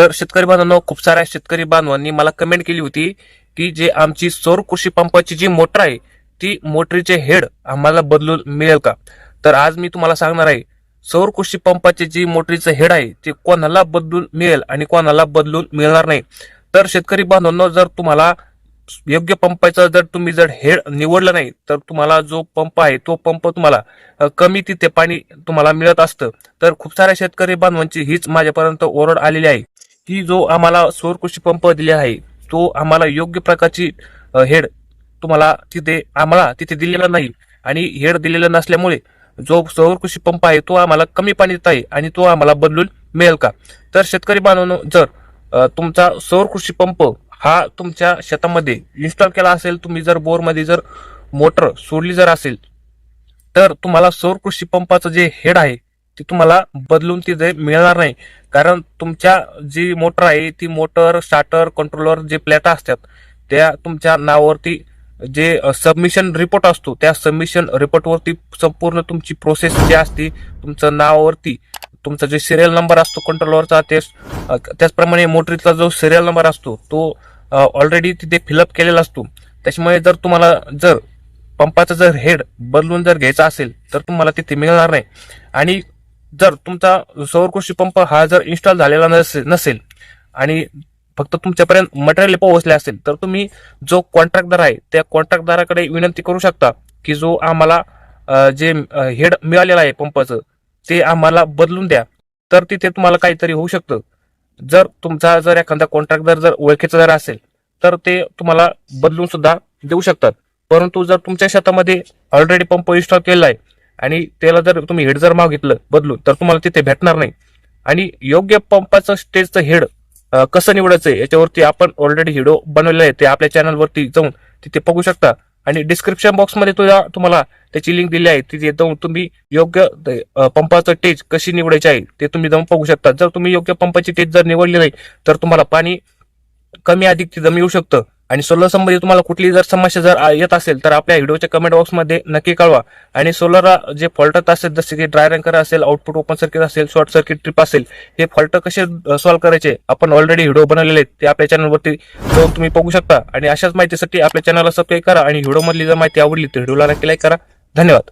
तर शेतकरी बांधवांनो खूप साऱ्या शेतकरी बांधवांनी मला कमेंट केली होती की जे आमची सौर कृषी पंपाची जी मोटर आहे ती मोटरीचे हेड आम्हाला बदलून मिळेल का? तर आज मी तुम्हाला सांगणार आहे सौर कृषी पंपाचे जी मोटरीचं हेड आहे ते कोणाला बदलून मिळेल आणि कोणाला बदलून मिळणार नाही? तर शेतकरी बांधवांनो जर तुम्हाला योग्य पंपाचं जर तुम्ही जर हेड निवडलं नाही तर तुम्हाला जो पंप आहे तो पंप तुम्हाला कमी तिथे पाणी तुम्हाला मिळत असतं. तर खूप साऱ्या शेतकरी बांधवांची हीच माझ्यापर्यंत ओरड आलेली आहे. ती जो आम्हाला सौर कृषी पंप दिले आहे तो आम्हाला योग्य प्रकारची हेड तुम्हाला तिथे आम्हाला तिथे दिलेला नाही. आणि हेड दिलेलं नसल्यामुळे जो सौर कृषी पंप आहे तो आम्हाला कमी पाणी देत आहे आणि तो आम्हाला बदलून मिळेल का? तर शेतकरी बांधवांनो जर तुमचा सौर कृषी पंप हा तुमच्या शेतामध्ये इन्स्टॉल केला असेल तुम्ही जर बोरमध्ये जर मोटर सोडली जर असेल तर तुम्हाला सौर कृषी पंपाचं जे हेड आहे ती तुम्हाला बदलून तिथे मिळणार नाही. कारण तुमच्या जी मोटर आहे ती मोटर स्टार्टर कंट्रोलर जे प्लॅटा असतात त्या तुमच्या नावावरती जे सबमिशन रिपोर्ट असतो त्या सबमिशन रिपोर्टवरती संपूर्ण तुमची प्रोसेस जी असते तुमचं नावावरती तुमचा जे सिरियल नंबर असतो कंट्रोलरचा ते त्याचप्रमाणे मोटरीचा जो सिरियल नंबर असतो तो ऑलरेडी तिथे फिलअप केलेला असतो. त्याच्यामुळे जर तुम्हाला जर पंपाचं जर हेड बदलून जर घ्यायचा असेल तर तुम्हाला तिथे मिळणार नाही. आणि जर तुमचा सौरकृषी पंप हा जर इन्स्टॉल झालेला नसेल नसेल आणि फक्त तुमच्यापर्यंत मटेरियल पोहोचले असेल तर तुम्ही जो कॉन्ट्रॅक्टदार आहे त्या कॉन्ट्रॅक्टदाराकडे विनंती करू शकता की जो आम्हाला जे हेड मिळालेला आहे पंपाचं ते आम्हाला बदलून द्या. तर तिथे तुम्हाला काहीतरी होऊ शकतं. जर तुमचा जर एखादा कॉन्ट्रॅक्टदार जर ओळखीचा जर असेल तर ते तुम्हाला बदलून सुद्धा देऊ शकतात. परंतु जर तुमच्या शेतामध्ये ऑलरेडी पंप इन्स्टॉल केलेला आहे आणि त्याला जर तुम्ही हेड जर मागितलं बदलून तर तुम्हाला तिथे भेटणार नाही. आणि योग्य पंपाचं स्टेजचं हेड कसं निवडायचं याच्यावरती आपण ऑलरेडी व्हिडिओ बनवलेला आहे. ते आपल्या चॅनलवरती जाऊन तिथे बघू शकता. आणि डिस्क्रिप्शन बॉक्समध्ये तुझ्या तुम्हाला त्याची लिंक दिली आहे. तिथे जाऊन तुम्ही योग्य ते, पंपाचं टेज कशी निवडायची आहे ते तुम्ही जाऊन बघू शकता. जर तुम्ही योग्य पंपाची टेज जर निवडली नाही तर तुम्हाला पाणी कमी अधिक तिथं मिळू शकतं. आणि सोलर संबंधित तुम्हाला कुठली जर समस्या जर येत असेल तर आपल्या व्हिडिओच्या कमेंट बॉक्समध्ये नक्की कळवा. आणि सोलर जे फॉल्टत असेल जसे की ड्राय रँकर असेल आउटपुट ओपन सर्किट असेल शॉर्ट सर्किट ट्रिप असेल हे फॉल्ट कसे सॉल्व्ह करायचे? आपण ऑलरेडी व्हिडिओ बनवलेले आहेत ते आपल्या चॅनलवरती जाऊन तुम्ही बघू शकता. आणि अशाच माहितीसाठी आपल्या चॅनलला सबस्क्राईब करा. आणि व्हिडिओमधली जर माहिती आवडली तर व्हिडिओला नक्की लाईक करा. धन्यवाद.